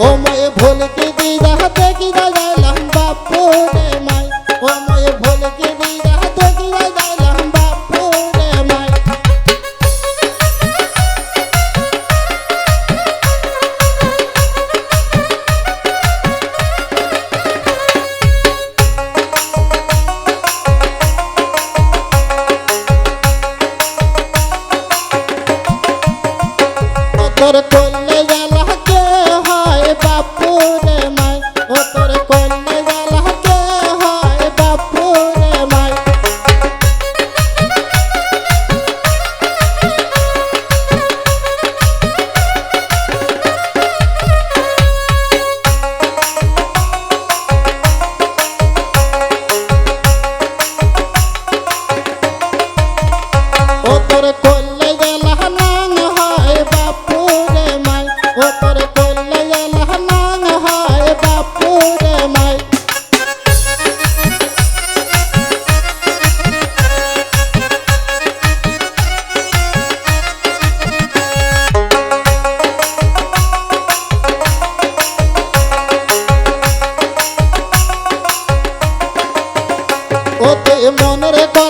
ও ময়ে ভোল কি দিদা হাতে কি দাদা লম্বা পুরে মাই ও ময়ে তোর তোল recordar